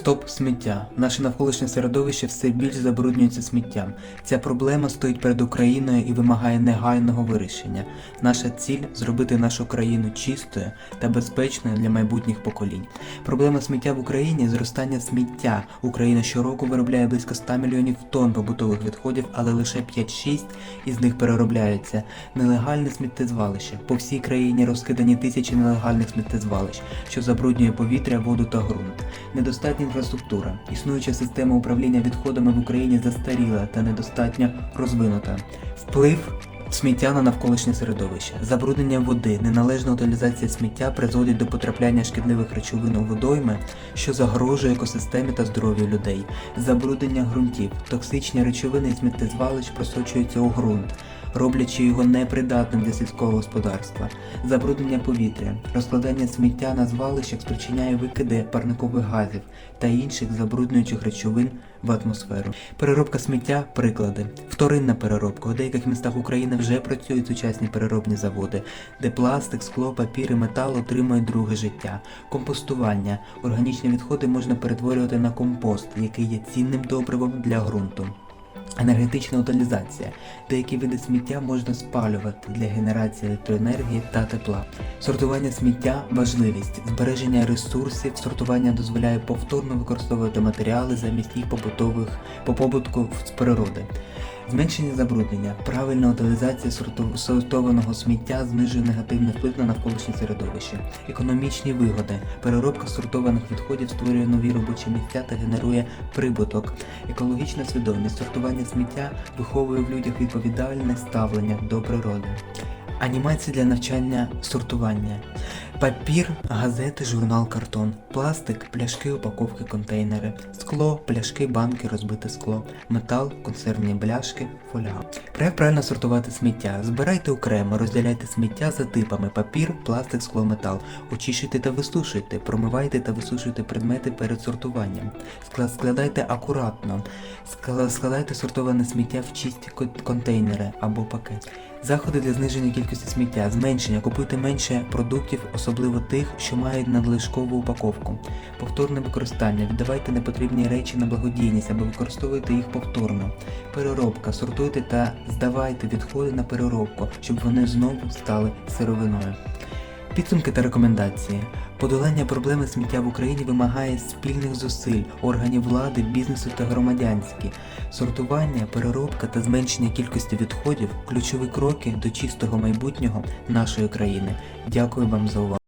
Стоп сміття. Наше навколишнє середовище все більш забруднюється сміттям. Ця проблема стоїть перед Україною і вимагає негайного вирішення. Наша ціль зробити нашу країну чистою та безпечною для майбутніх поколінь. Проблема сміття в Україні зростання сміття. Україна щороку виробляє близько 100 мільйонів тонн побутових відходів, але лише 5-6 із них переробляються. Нелегальне сміттєзвалище. По всій країні розкидані тисячі нелегальних сміттєзвалищ, що забруднює повітря, воду та ґрунт. Недостатня інфраструктура. Існуюча система управління відходами в Україні застаріла та недостатньо розвинута. Вплив сміття на навколишнє середовище. Забруднення води, неналежна утилізація сміття призводить до потрапляння шкідливих речовин у водойми, що загрожує екосистемі та здоров'ю людей. Забруднення ґрунтів. Токсичні речовини із сміттєзвалищ просочуються у ґрунт, роблячи його непридатним для сільського господарства. Забруднення повітря. Розкладання сміття на звалищах спричиняє викиди парникових газів та інших забруднюючих речовин в атмосферу. Переробка сміття приклади. Вторинна переробка. У деяких містах України вже працюють сучасні переробні заводи, де пластик, скло, папір і метал отримують друге життя. Компостування. Органічні відходи можна перетворювати на компост, який є цінним добривом для ґрунту. Енергетична утилізація. Деякі види сміття можна спалювати для генерації електроенергії та тепла. Сортування сміття важливість. Збереження ресурсів. Сортування дозволяє повторно використовувати матеріали замість їх побутових по побутку з природи. Зменшення забруднення, правильна утилізація сортованого сміття знижує негативний вплив на навколишнє середовище. Економічні вигоди. Переробка сортованих відходів створює нові робочі місця та генерує прибуток. Екологічна свідомість. Сортування сміття виховує в людях відповідальне ставлення до природи. Анімація для навчання сортування. Папір, газети, журнал, картон, пластик, пляшки, упаковки, контейнери, скло, пляшки, банки, розбите скло, метал, консервні бляшки, фольга. Як правильно сортувати сміття? Збирайте окремо, розділяйте сміття за типами папір, пластик, скло, метал. Очищуйте та висушуйте, промивайте та висушуйте предмети перед сортуванням. Складайте акуратно. Складайте сортоване сміття в чисті контейнери або пакет. Заходи для зниження кількості сміття, зменшення, купуйте менше продуктів, особливо тих, що мають надлишкову упаковку. Повторне використання, віддавайте непотрібні речі на благодійність або використовуйте їх повторно. Переробка, сортуйте та здавайте відходи на переробку, щоб вони знову стали сировиною. Підсумки та рекомендації. Подолання проблеми сміття в Україні вимагає спільних зусиль органів влади, бізнесу та громадянські. Сортування, переробка та зменшення кількості відходів ключові кроки до чистого майбутнього нашої країни. Дякую вам за увагу.